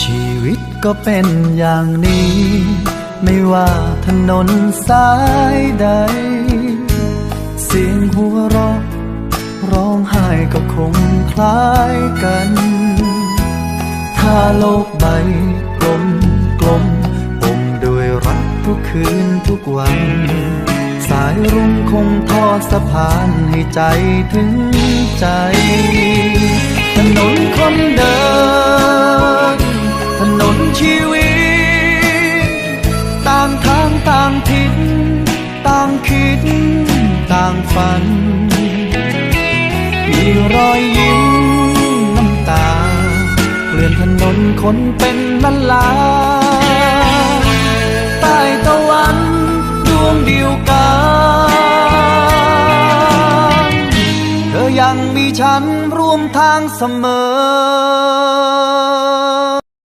ชีวิตก็เป็นอย่างนี้ ไม่ว่าถนนสายใด เสียงหัวเราะร้องไห้ก็คงคล้ายกัน ถ้าโลกใบกลมกลมปมด้วยรักทุกคืนทุกวัน สายรุ้งคงทอดสะพานให้ใจถึงใจ ถนนคนเดินางฝัน มีรอยยิ้มน้ำตาเกลื่อนถนนคนเป็นล้านลาใต้ตะวันดวงเดียวกันเธอยังมีฉันร่วมทางเสมอ